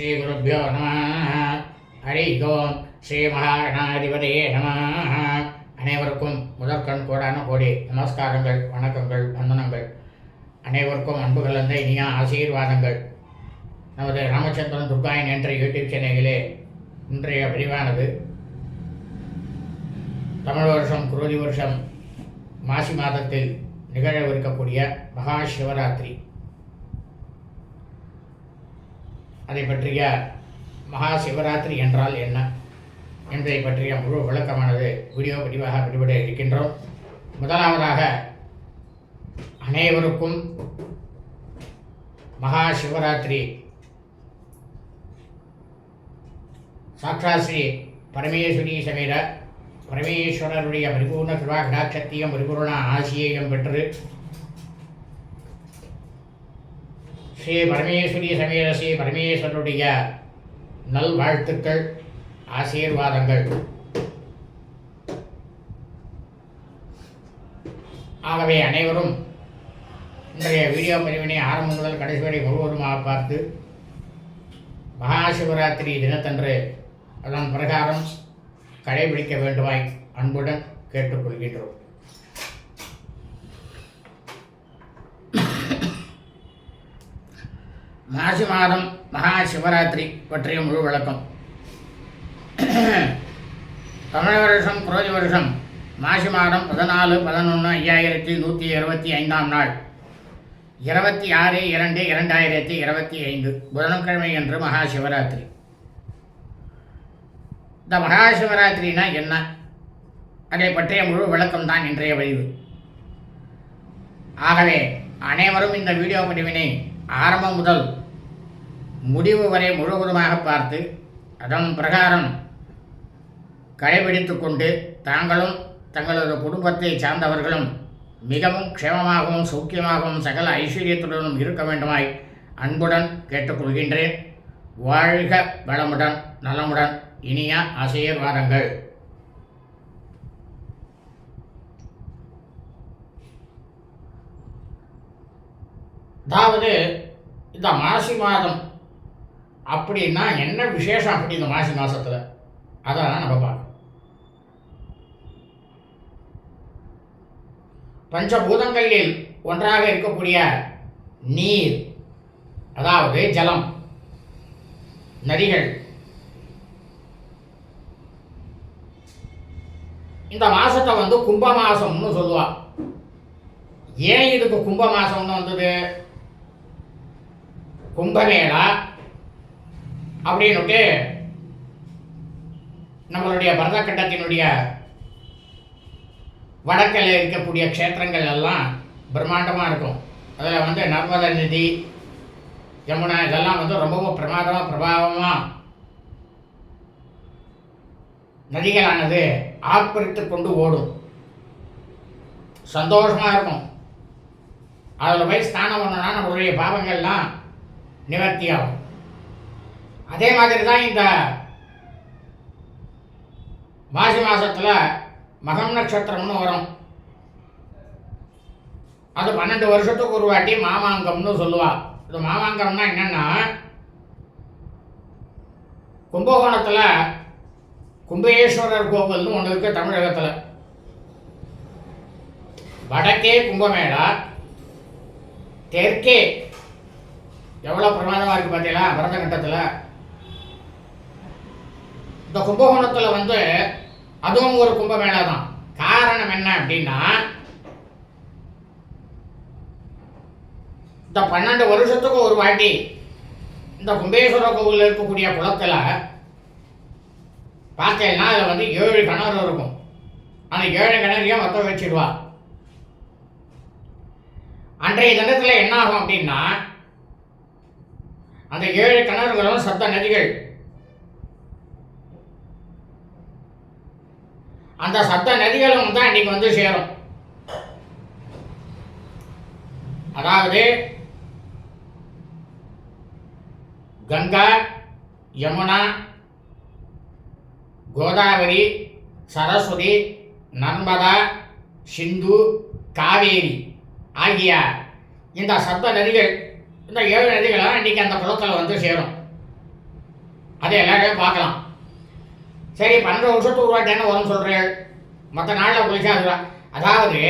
ஸ்ரீகுருப்போ நம. ஹரி ஓம். ஸ்ரீ மகாகணாதிபதியே நம. அனைவருக்கும் முதற்கண் கோடான கோடி நமஸ்காரங்கள் வணக்கங்கள் வந்தனங்கள். அனைவருக்கும் அன்பு கலந்த இனிய ஆசீர்வாதங்கள். நமது ராமச்சந்திரன் துர்காயன் என்ற யூடியூப் சேனலிலே இன்றைய பதிவானது தமிழ் வருஷம் குரோதி வருஷம் மாசி மாதத்தில் நிகழவிருக்கக்கூடிய மகா சிவராத்திரி. அதை பற்றிய மகா சிவராத்திரி என்றால் என்ன? என்பதை பற்றிய முழு விளக்கமானது வீடியோ பதிவாக விடுபட இருக்கின்றோம். முதலாவதாக அனைவருக்கும் மகா சிவராத்திரி சாக்ஷா ஸ்ரீ பரமேஸ்வரி சமேத பரமேஸ்வரருடைய பரிபூர்ண கிருபா கடாட்சத்தையும் பரிபூர்ண ஆசியையும் பெற்று ஸ்ரீ பரமேஸ்வரி சமேத ஸ்ரீ பரமேஸ்வரனுடைய நல்வாழ்த்துக்கள் ஆசீர்வாதங்கள். ஆகவே அனைவரும் இன்றைய வீடியோ பதிவினை ஆரம்பம் முதல் கடைசி வரை முழுவதுமாக பார்த்து மகா சிவராத்திரி தினத்தன்று அதன் பிரகாரம் கடைபிடிக்க வேண்டுமாய் அன்புடன் கேட்டுக்கொள்கின்றோம். மாசி மாதம் மகா சிவராத்திரி பற்றிய முழு விளக்கம். தமிழ் வருஷம் குரோதி வருஷம் மாசி மாதம் பதினாலு பதினொன்று ஐயாயிரத்தி நூற்றி இருபத்தி ஐந்தாம் நாள். இருபத்தி ஆறு இரண்டு இரண்டாயிரத்தி இருபத்தி ஐந்து புதன்கிழமை என்று மகா சிவராத்திரி இந்த மகா சிவராத்திரினா என்ன? அதை பற்றிய முழு விளக்கம் தான் இன்றைய பதிவு. ஆகவே அனைவரும் இந்த வீடியோ பதிவினை ஆரம்பம் முதல் முடிவு வரை முழுவதுமாக பார்த்து அதன் பிரகாரம் கடைபிடித்து கொண்டு தாங்களும் தங்களது குடும்பத்தை சார்ந்தவர்களும் மிகவும் க்ஷேமமாகவும் சௌக்கியமாகவும் சகல ஐஸ்வர்யத்துடனும் இருக்க வேண்டுமாய் அன்புடன் கேட்டுக்கொள்கின்றேன். வாழ்க வளமுடன் நலமுடன் இனிய ஆசீர்வாதங்கள் அதாவது இந்த மாசி மாதம் அப்படின்னா என்ன விசேஷம் அப்படி இந்த மாசி மாதத்தில் அதான் நம்ம பார்க்கணும். பஞ்சபூதங்களில் ஒன்றாக இருக்கக்கூடிய நீர் அதாவது ஜலம் நதிகள் இந்த மாசத்தை வந்து கும்ப மாசம்னு சொல்லுவா. ஏன் இதுக்கு கும்ப மாசம்னு வந்தது? கும்பமேளா அப்படின்னுட்டு நம்மளுடைய பரதக்கட்டத்தினுடைய வடக்கில் இருக்கக்கூடிய க்ஷேத்திரங்கள் எல்லாம் பிரம்மாண்டமாக இருக்கும். அதில் வந்து நர்மத நதி யமுனா இதெல்லாம் வந்து ரொம்பவும் பிரமாதமாக பிரபாவமாக நதிகளானது ஆர்ப்பரித்து கொண்டு ஓடும். சந்தோஷமாக இருக்கும். அதில் போய் ஸ்நானம் பண்ணோன்னா நம்மளுடைய பாவங்கள்லாம் நிவர்த்தியாகும் அதே மாதிரி தான் இந்த மாசி மாதத்தில் மகம் நட்சத்திரம்னு வரும். அது பன்னெண்டு வருஷத்துக்கு ஒரு வாட்டி மாமாங்கம்னு சொல்லுவா. இது மாமாங்கம்னா என்னன்னா கும்பகோணத்தில் கும்பேஸ்வரர் கோவில்னு ஒன்று இருக்கு தமிழகத்தில். வடக்கே கும்பமேளா தெற்கே எவ்வளோ பிரமாதமாக இருக்குது பார்த்தீங்களா பரதகட்டத்தில் இந்த கும்பகோணத்தில் வந்து அதுவும் ஒரு கும்பமேளா தான் காரணம் என்ன அப்படின்னா இந்த பன்னெண்டு வருஷத்துக்கு ஒரு வாட்டி இந்த கும்பேஸ்வர கோவிலில் இருக்கக்கூடிய குளத்தில் பார்த்தேன்னா அதில் வந்து ஏழு கிணறு இருக்கும். அந்த ஏழு கிணறையும் மொத்தம் வச்சிடுவா. அன்றைய தினத்தில் என்ன ஆகும் அப்படின்னா அந்த ஏழு கிணறுகளும் சத்த நதிகள் அந்த சப்த நதிகளும் தான் இன்னைக்கு வந்து சேரும். அதாவது கங்கா யமுனா கோதாவரி சரஸ்வதி நர்மதா சிந்து காவேரி ஆகிய இந்த சப்த நதிகள் இந்த ஏழு நதிகளும் இன்னைக்கு அந்த குளத்தில் வந்து சேரும். அதை எல்லாரையும் பார்க்கலாம். சரி பன்னெண்டு வருஷத்துக்கு ஒரு வாட்டி என்ன வரும்னு சொல்கிறேன் மற்ற நாளில் குளிச்சா அது அதாவது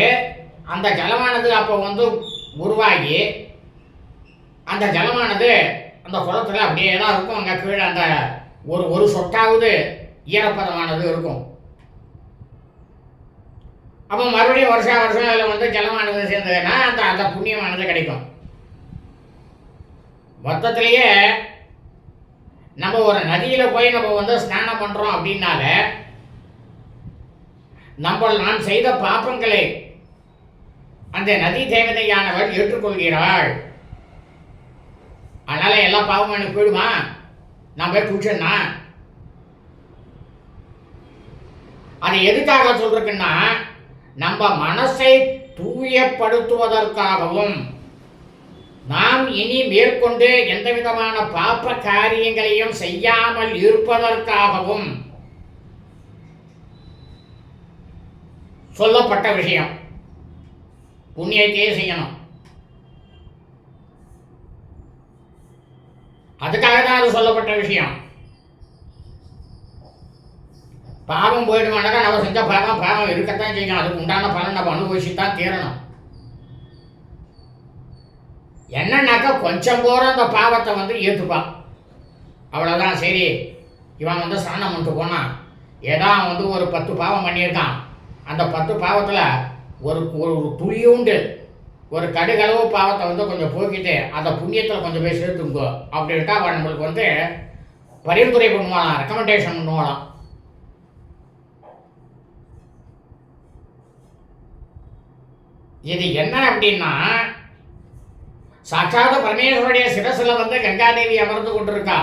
அந்த ஜலமானது அப்போ வந்து உருவாகி அந்த ஜலமானது அந்த குளத்தில் அப்படியே தான் இருக்கும். அங்கே கீழே அந்த ஒரு ஒரு சொட்டாவது ஈரப்பதமானது இருக்கும். அப்போ மறுபடியும் வருஷா வருஷம் அதில் வந்து ஜலமானது சேர்ந்ததுன்னா அந்த அந்த புண்ணியமானது கிடைக்கும். மொத்தத்திலேயே நம்ம ஒரு நதியில் போய் நம்ம வந்து ஸ்நானம் பண்ணுறோம் அப்படின்னால நம்ம நாம் செய்த பாப்பங்களை அந்த நதி தேவதையானவர் ஏற்றுக்கொள்கிறாள் அதனால எல்லா பாவமும் எனக்கு போயிடுமா? நான் போய் குளிச்சேன்னா அது எதுக்காக சொல்றதுக்குன்னா நம்ம மனசை தூயப்படுத்துவதற்காகவும் நாம் இனி மேற்கொண்டு எந்த விதமான பாப்ப காரியங்களையும் செய்யாமல் இருப்பதற்காகவும் சொல்லப்பட்ட விஷயம். புண்ணியத்தையே செய்யணும். அதுக்காக தான் அது சொல்லப்பட்ட விஷயம். பாவம் போயிடுமானாக்கா நம்ம செஞ்ச பாவம் பாவம் இருக்கத்தான் செய்யணும். அதுக்கு உண்டான பலன் நம்ம அனுபவிச்சு தான் தீரணும். என்னன்னாக்கா கொஞ்சம் போகிற அந்த பாவத்தை வந்து ஏற்றுப்பான் அவ்வளோதான் சரி. இவன் வந்து ஸ்நானம் பண்ணிட்டு போனான் ஏதோ அவன் வந்து ஒரு பத்து பாவம் பண்ணியிருக்கான். அந்த பத்து பாவத்தில் ஒரு ஒரு துளியூண்டு ஒரு கடுகளவு பாவத்தை வந்து கொஞ்சம் போக்கிட்டு அந்த புண்ணியத்தில் கொஞ்சம் போய் சேர்த்துங்கோ அப்படின்ட்டு அவன் நம்மளுக்கு வந்து பரிந்துரை பண்ணுவாளாம் ரெக்கமெண்டேஷன் பண்ணுவாளாம் இது என்ன அப்படின்னா சாட்சாத பரமேஸ்வருடைய சிரசில் வந்து கங்காதேவி அமர்ந்து கொண்டிருக்கா?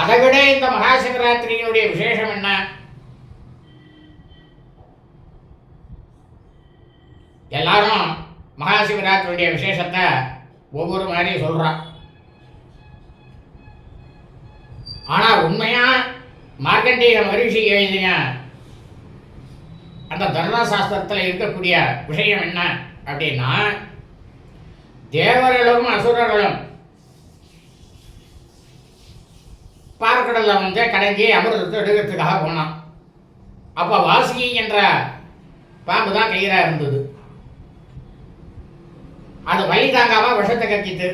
அதை விட இந்த மகாசிவராத்திரியினுடைய விசேஷம் என்ன? எல்லாரும் மகா சிவராத்திரியுடைய விசேஷத்தை ஒவ்வொரு மாதிரி சொல்றா. ஆனா உண்மையா மார்க்கண்டேய மகிழ்ச்சி எழுதின அந்த தர்மசாஸ்திரத்தில் இருக்கக்கூடிய விஷயம் என்ன அப்படின்னா தேவர்களும் அசுரர்களும் பார்க்கடலில் வந்து கடைஞ்சி அமிர்தத்தை எடுக்கிறதுக்காக போனான். அப்போ வாசுகி என்ற பாம்பு தான் கயிறாக இருந்தது. அது வழி தாங்காமல் விஷத்தை கட்டிட்டு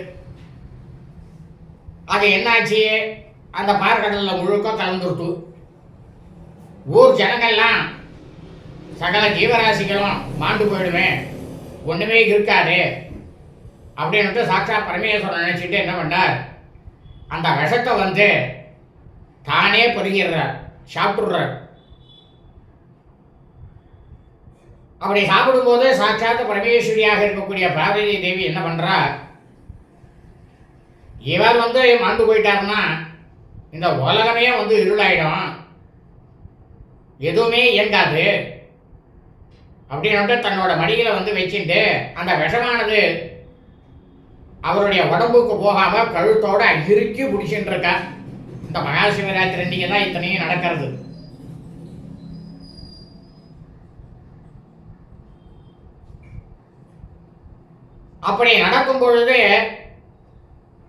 அது என்னாச்சு? அந்த பார்க்கடலில் முழுக்க கலந்துருட்டு. ஊர் ஜனங்கள்லாம் சகல ஜீவராசிகளும் மாண்டு போயிடுவேன் ஒன்றுமே இருக்காது. அப்படின்ட்டு சாட்சா பரமேஸ்வரன் நினச்சிட்டு என்ன பண்ணார்? அந்த விஷத்தை வந்து தானே பருகிறார் சாப்பிட்றார் அப்படி சாப்பிடும்போது சாட்சாத் பரமேஸ்வரியாக இருக்கக்கூடிய பார்வதி தேவி என்ன பண்ணுறா இவர் வந்து மாண்டு போயிட்டாருன்னா இந்த உலகமே வந்து இருளாயிடும். எதுவுமே இயங்காது. அப்படின்னுட்டு தன்னோட மடியில வந்து வச்சுட்டு அந்த விஷமானது அவருடைய உடம்புக்கு போகாம கழுத்தோட இறுக்கி பிடிச்சிட்டு இருக்கா இந்த மகா சிவராத்திரி தான் இத்தனையும் நடக்கிறது. அப்படி நடக்கும் பொழுது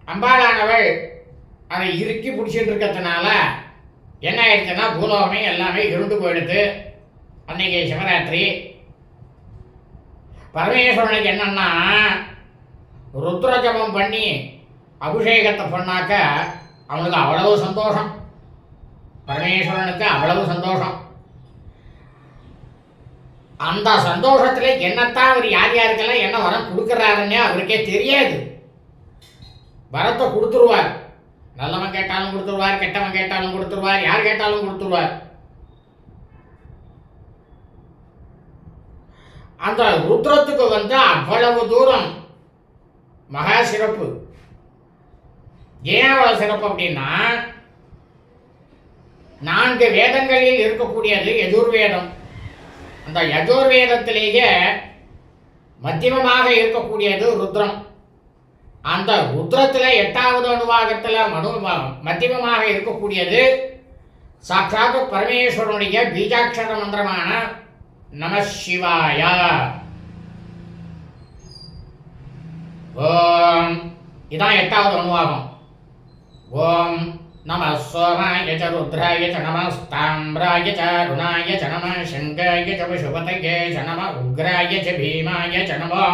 அம்பாளானவள் அதை இறுக்கி பிடிச்சிட்டு இருக்கிறதுனால என்ன ஆயிடுச்சுன்னா பூலோகமே எல்லாமே இருண்டு போயிடுது. அன்னைக்கு சிவராத்திரி பரமேஸ்வரனுக்கு என்னன்னா ருத்ரஜபம் பண்ணி அபிஷேகத்தை பண்ணாக்க அவனுக்கு அவ்வளவு சந்தோஷம். பரமேஸ்வரனுக்கு அவ்வளவு சந்தோஷம். அந்த சந்தோஷத்தில் என்னத்தான் அவர் யார் யாருக்கெல்லாம் என்ன வரம் கொடுக்குறாருன்னே அவருக்கே தெரியாது. வரத்தை கொடுத்துருவார். நல்லவன் கேட்டாலும் கொடுத்துருவார் கெட்டவன் கேட்டாலும் கொடுத்துருவார் யார் கேட்டாலும் கொடுத்துருவார். அந்த ருத்ரத்துக்கு வந்து அவ்வளவு தூரம் மகா சிறப்பு. ஏன் அவ்வளவு சிறப்பு அப்படின்னா நான்கு வேதங்களில் இருக்கக்கூடியது யஜுர்வேதம். அந்த யஜுர்வேதத்திலேயே மத்தியமமாக இருக்கக்கூடியது ருத்ரம். அந்த ருத்ரத்தில் எட்டாவது அணுவாகத்தில் மனு மத்தியமமாக இருக்கக்கூடியது சாட்சாத் பரமேஸ்வரனுடைய பீஜாட்சர மந்திரமான நம சிவாய ஓம் இதான் எட்டாவது அணுவாகம் ஓம் நம சோமாய ச ருத்ராய ச நமஸ்தாம்ராய ச அருணாய ச நம சங்காய ச விஷுபதயே ச நம உக்ராய ச பீமாய ச நமோ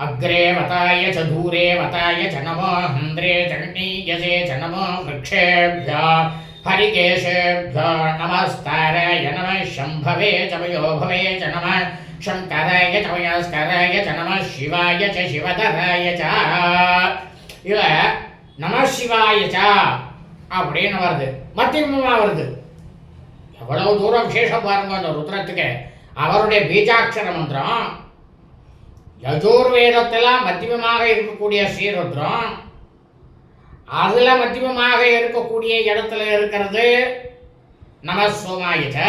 अग्रे वताय च दूरे वताय च नमो हन्द्रे चण्डीयसे च नमो वृक्षेभ्यो हरिकेशेभ्यो नमस्ताराय नमः शम्भवे च वयोभवे च नमः शङ्कराय च वयस्कराय च नमः शिवाय च शिवधराय च இவ நம சிவாய ச அப்படின்னு வருது மத்தியமமாக வருது எவ்வளவு தூரம் விசேஷம் பாருங்க அந்த ருத்ரத்துக்கு அவருடைய பீஜாட்சர மந்திரம் யஜுர்வேதத்தில் மத்தியமமாக இருக்கக்கூடிய ஸ்ரீருத்ரம் அதுல மத்தியமாக இருக்கக்கூடிய இடத்துல இருக்கிறது நம சோமாயுத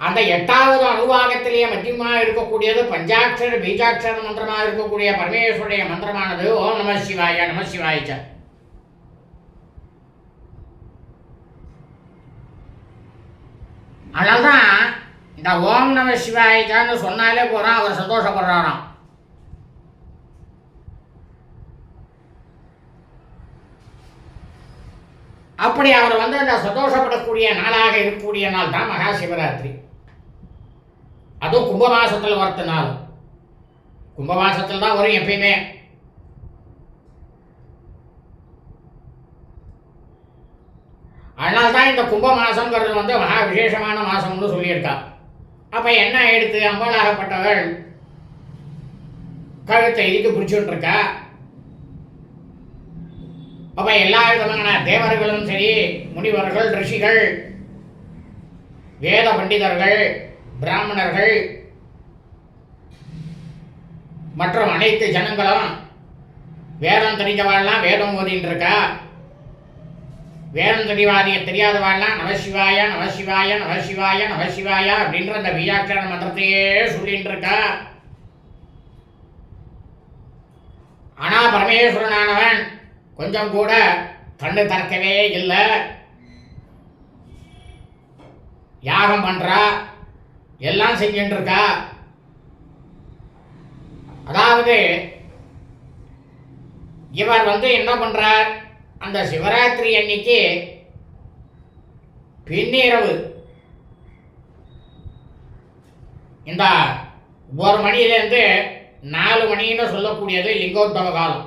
அந்த எட்டாவது அணுவாகத்திலேயே மத்தியமாக இருக்கக்கூடியது பஞ்சாட்சர பீஜாட்சர மந்திரமாக இருக்கக்கூடிய பரமேஸ்வருடைய மந்திரமானது ஓம் நம சிவாய நம சிவாய அதனால்தான் இந்த ஓம் நம சிவாயிச்சான்னு சொன்னாலே போறான் அவர் சந்தோஷப்படுறாராம். அப்படி அவர் வந்து அந்த சந்தோஷப்படக்கூடிய நாளாக இருக்கக்கூடிய நாள் தான் மகா சிவராத்திரி அதுவும் கும்பமாசத்தில் வரத்த நாள். கும்பமாசத்தில் தான் வரும் எப்பயுமே. அதனால தான் இந்த கும்ப மாசங்கிறது வந்து மகா விசேஷமான மாசம்னு சொல்லியிருக்கா. அப்போ என்ன எடுத்து அம்பாளாகப்பட்டவள் கழுத்தை இதுக்கு பிடிச்சுட்டு இருக்கா? அப்போ எல்லா விதமான தேவர்களும் சரி முனிவர்கள் ரிஷிகள் வேத பண்டிதர்கள் பிராமணர்கள் மற்றும் அனைத்து ஜனங்களும் வேதம் தெரிஞ்சவாள்லாம் வேதம் ஓதின்னு இருக்கா வேதம் தெரிவாதிய தெரியாதவாள்லாம் நமசிவாய நமசிவாய நமசிவாய நமசிவாய அப்படின்ற அந்த பீஜாட்சர மந்திரத்தையே சொல்லிட்டு இருக்கா ஆனா பரமேஸ்வரனானவன் கொஞ்சம் கூட கண்ணு திறக்கவே இல்லை. யாகம் பண்ணுறா எல்லாம் செஞ்சுட்டு இருக்கா அதாவது இவர் வந்து என்ன பண்ணுறார் அந்த சிவராத்திரி அன்னைக்கு பின்னிரவு. இந்த ஒரு மணியிலேருந்து நாலு மணின்னு சொல்லக்கூடியது லிங்கோத்பவ காலம்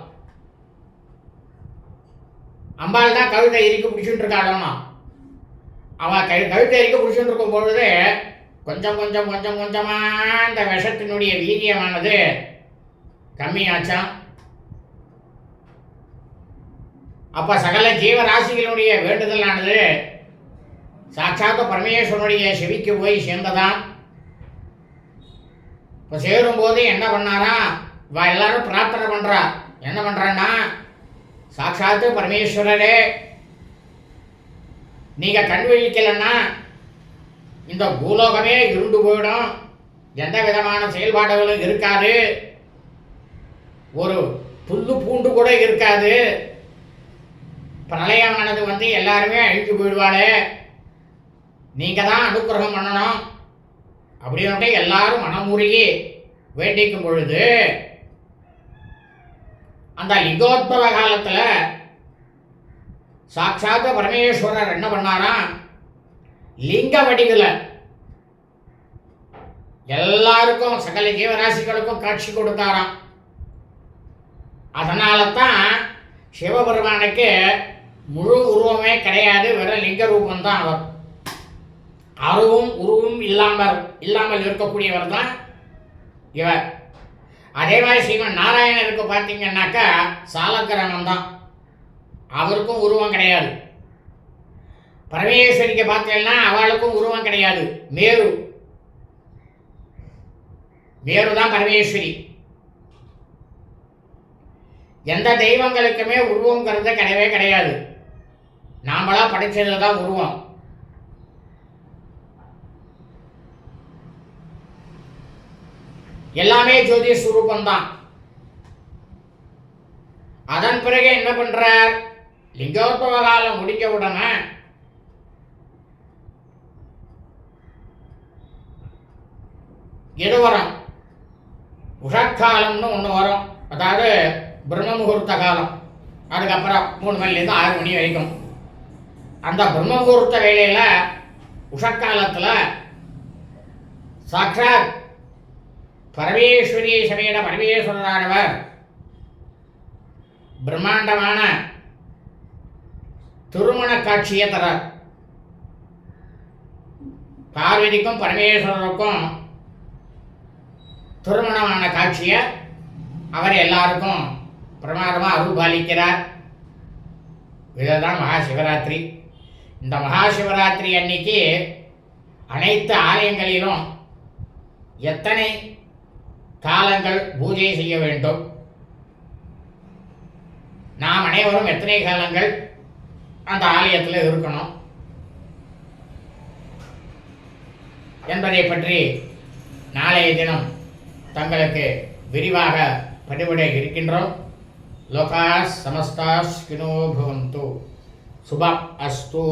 அம்பாள் தான் கழுத்தை இறுக்கி பிடிச்சிட்டு இருக்காளோனா அவன் கழு கழுத்தை இறுக்கி பிடிச்சிட்டு இருக்கும் பொழுது கொஞ்சம் கொஞ்சம் கொஞ்சம் கொஞ்சமாக அந்த விஷத்தினுடைய வீரியமானது கம்மியாச்சான் அப்போ சகல ஜீவராசிகளுடைய வேண்டுதலானது சாட்சாத்த பரமேஸ்வரனுடைய செவிக்கு போய் சேர்ந்ததான் இப்போ சேரும்போது என்ன பண்ணாரா? இவ எல்லாரும் பிரார்த்தனை பண்ணுறா என்ன பண்ணுறான்னா சாட்சாத்து பரமேஸ்வரரே நீங்க கண் விழிக்கலன்னா இந்த பூலோகமே இருண்டு போயிடும். எந்த விதமான செயல்பாடுகளும் இருக்காது. ஒரு புல்லு பூண்டு கூட இருக்காது. பிரளயமானது வந்து எல்லாருமே அழிஞ்சு போயிடுவாளே. நீங்க தான் அனுகிரகம் பண்ணணும். அப்படின்ட்டு எல்லாரும் மனமுருகி வேண்டிக்கும் பொழுது அந்த லிங்கோத்பவ காலத்தில் சாட்சாத்த பரமேஸ்வரர் என்ன பண்ணாராம்? லிங்க வடிவில் எல்லாருக்கும் சகல ஜீவராசிகளுக்கும் காட்சி கொடுத்தாராம். அதனால தான் சிவபெருமானுக்கு முழு உருவமே கிடையாது வெறும் லிங்க ரூபம்தான் அவர். அருவும் உருவும் இல்லாமல் இல்லாமல் இருக்கக்கூடியவர் தான் இவர். அதே மாதிரி ஸ்ரீமன் நாராயணருக்கு பார்த்தீங்கன்னாக்கா சாலக்கிரமம் தான் அவருக்கும் உருவம் கிடையாது. பரமேஸ்வரிக்கு பார்த்தீங்கன்னா அவளுக்கும் உருவம் கிடையாது. மேரு. மேரு தான் பரமேஸ்வரி. எந்த தெய்வங்களுக்குமே உருவங்கிறது கிடையவே கிடையாது. நாமளா படைச்சது தான் உருவம். எல்லாமே ஜோதி சுரூபந்தான் அதன் பிறகு என்ன பண்றார்? லிங்கோத்பவ காலம் முடிக்க உடனே எது வரும் உஷக்காலம்னு ஒன்று வரும். அதாவது பிரம்ம முகூர்த்த காலம். அதுக்கப்புறம் மூணு மணிலேருந்து ஆறு மணி வரைக்கும். அந்த பிரம்ம முகூர்த்த வேலையில் உஷக்காலத்தில் சாக்ஷாத் பரமேஸ்வரி சமேத பரமேஸ்வரரானவர் பிரம்மாண்டமான திருமண காட்சியை தரார். பார்வதிக்கும் பரமேஸ்வரருக்கும் திருமணமான காட்சியை அவர் எல்லாருக்கும் பிரமாதமாக அருள்பாலிக்கிறார். இதுதான் மகா சிவராத்திரி இந்த மகா சிவராத்திரி அன்னைக்கு அனைத்து ஆலயங்களிலும் எத்தனை காலங்கள் பூஜை செய்ய வேண்டும். நாம் அனைவரும் எத்தனை காலங்கள் அந்த ஆலயத்தில் இருக்கணும்? என்பதை பற்றி நாளைய தினம் தங்களுக்கு விரிவாக பதிவிட இருக்கின்றோம். லோகா சமஸ்தா ஸ்கினோ பவந்து. சுபம் அஸ்து